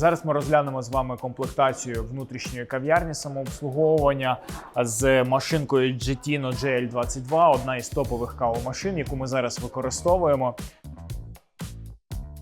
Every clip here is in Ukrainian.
Зараз ми розглянемо з вами комплектацію внутрішньої кав'ярні самообслуговування з машинкою Gtino GL22, одна із топових кавомашин, яку ми зараз використовуємо.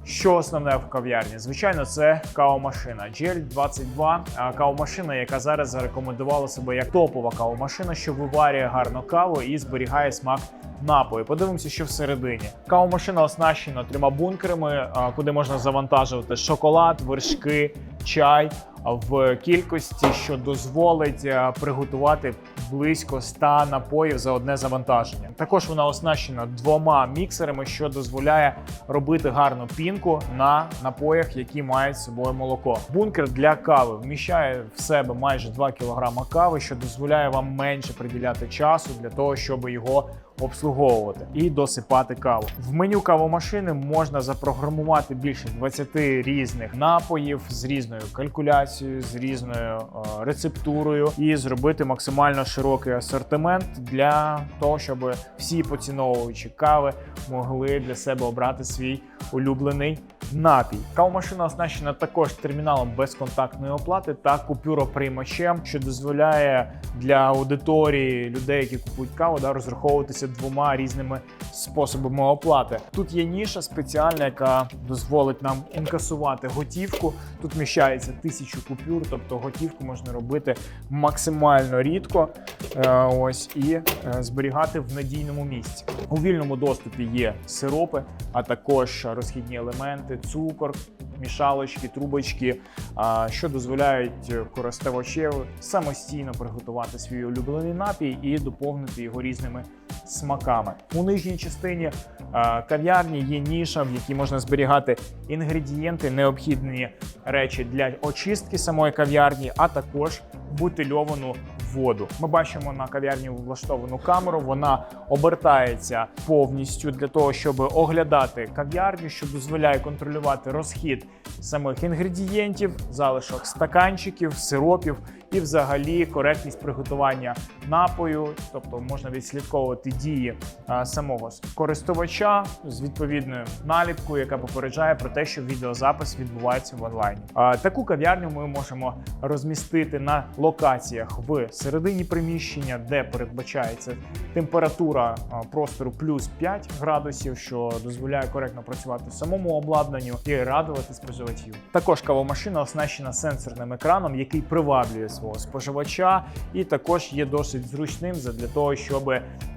Що основне в кав'ярні? Звичайно, це кавомашина GL22, а кавомашина, яка зараз зарекомендувала себе як топова кавомашина, що виварює гарно каву і зберігає смак напою. Подивимося, що всередині. Кавомашина оснащена трьома бункерами, куди можна завантажувати шоколад, вершки, чай в кількості, що дозволить приготувати близько 100 напоїв за одне завантаження. Також вона оснащена двома міксерами, що дозволяє робити гарну пінку на напоях, які мають з собою молоко. Бункер для кави вміщає в себе майже 2 кг кави, що дозволяє вам менше приділяти часу для того, щоб його обслуговувати і досипати каву. В меню кавомашини можна запрограмувати більше 20 різних напоїв з різною калькуляцією, з різною е, рецептурою і зробити максимально широкий асортимент для того, щоб всі поціновувачі кави могли для себе обрати свій улюблений напій. Кавомашина оснащена також терміналом безконтактної оплати та купюроприймачем, що дозволяє для аудиторії людей, які купують каву, да, розраховуватися двома різними способами оплати. Тут є ніша спеціальна, яка дозволить нам інкасувати готівку. Тут вміщається тисячу купюр, тобто готівку можна робити максимально рідко. е, Ось і е, зберігати в надійному місці. У вільному доступі є сиропи, а також розхідні елементи, цукор, мішалочки, трубочки, що дозволяють користувачеві самостійно приготувати свій улюблений напій і доповнити його різними смаками. У нижній частині кав'ярні є ніша, в якій можна зберігати інгредієнти, необхідні речі для очистки самої кав'ярні, а також бутильовану воду. Ми бачимо на кав'ярні влаштовану камеру. Вона обертається повністю для того, щоб оглядати кав'ярню, що дозволяє контролювати розхід самих інгредієнтів, залишок стаканчиків, сиропів і взагалі коректність приготування напою, тобто можна відслідковувати дії а, самого користувача з відповідною наліпкою, яка попереджає про те, що відеозапис відбувається в онлайні. А, таку кав'ярню ми можемо розмістити на локаціях в середині приміщення, де передбачається температура а, простору плюс 5 градусів, що дозволяє коректно працювати самому обладнанню і радувати споживачів. Також кавомашина оснащена сенсорним екраном, який приваблює свого споживача, і також є досить зручним для того, щоб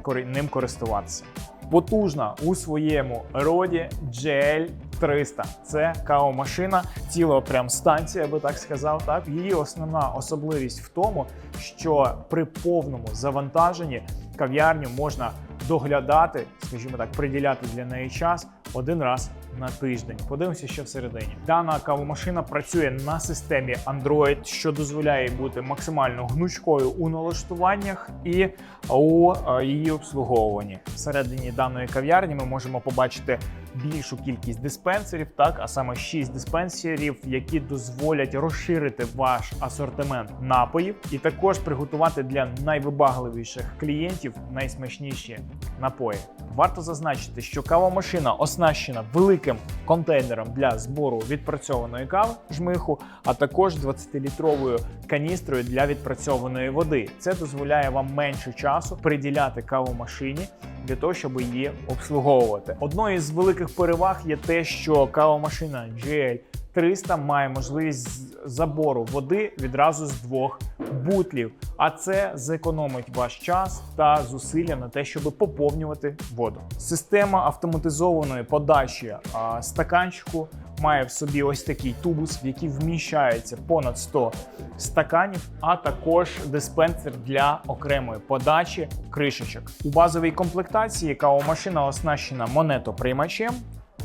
ним користуватися. Потужна у своєму роді GL 300. Це кавомашина, ціла прям станція, я би так сказав. Так її основна особливість в тому, що при повному завантаженні кав'ярню можна доглядати, скажімо так, приділяти для неї час один раз на тиждень. Подивимося, що всередині. Дана кавомашина працює на системі Android, що дозволяє бути максимально гнучкою у налаштуваннях і у е, її обслуговуванні. Всередині даної кав'ярні ми можемо побачити більшу кількість диспенсерів, так а саме 6 диспенсерів, які дозволять розширити ваш асортимент напоїв, і також приготувати для найвибагливіших клієнтів найсмачніші напої. Варто зазначити, що кавомашина оснащена великим контейнером для збору відпрацьованої кави жмиху, а також 20-літровою каністрою для відпрацьованої води. Це дозволяє вам менше часу приділяти кавомашині для того, щоб її обслуговувати. Одною з великих переваг є те, що кавомашина GL 300 має можливість забору води відразу з двох бутлів, а це зекономить ваш час та зусилля на те, щоб поповнювати воду. Система автоматизованої подачі стаканчику має в собі ось такий тубус, в який вміщається понад 100 стаканів, а також диспенсер для окремої подачі кришечок. У базовій комплектації кавомашина оснащена монетоприймачем.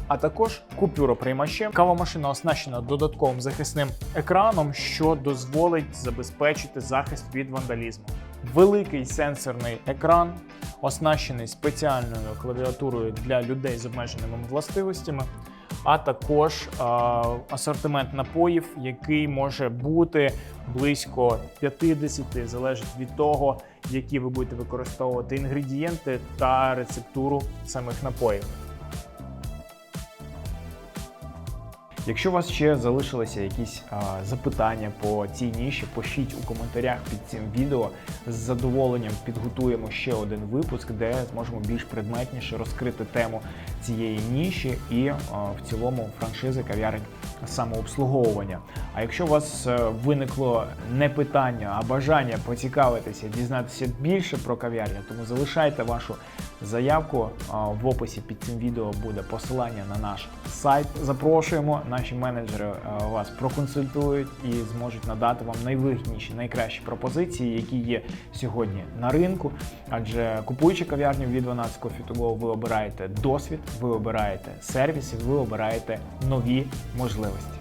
А також купюроприймачем. Кавомашина оснащена додатковим захисним екраном, що дозволить забезпечити захист від вандалізму. Великий сенсорний екран, оснащений спеціальною клавіатурою для людей з обмеженими властивостями, а також е, асортимент напоїв, який може бути близько 50, залежить від того, які ви будете використовувати інгредієнти та рецептуру самих напоїв. Якщо у вас ще залишилися якісь а, запитання по цій ніші, пишіть у коментарях під цим відео. З задоволенням підготуємо ще один випуск, де зможемо більш предметніше розкрити тему цієї ніші і а, в цілому франшизи кав'ярень самообслуговування. А якщо у вас е, виникло не питання, а бажання поцікавитися, дізнатися більше про кав'ярню, тому залишайте вашу заявку. В описі під цим відео буде посилання на наш сайт. Запрошуємо, наші менеджери е, вас проконсультують і зможуть надати вам найвигідніші, найкращі пропозиції, які є сьогодні на ринку. Адже купуючи кав'ярню від 12 Coffee to Go, ви обираєте досвід, ви обираєте сервіс, ви обираєте нові можливості.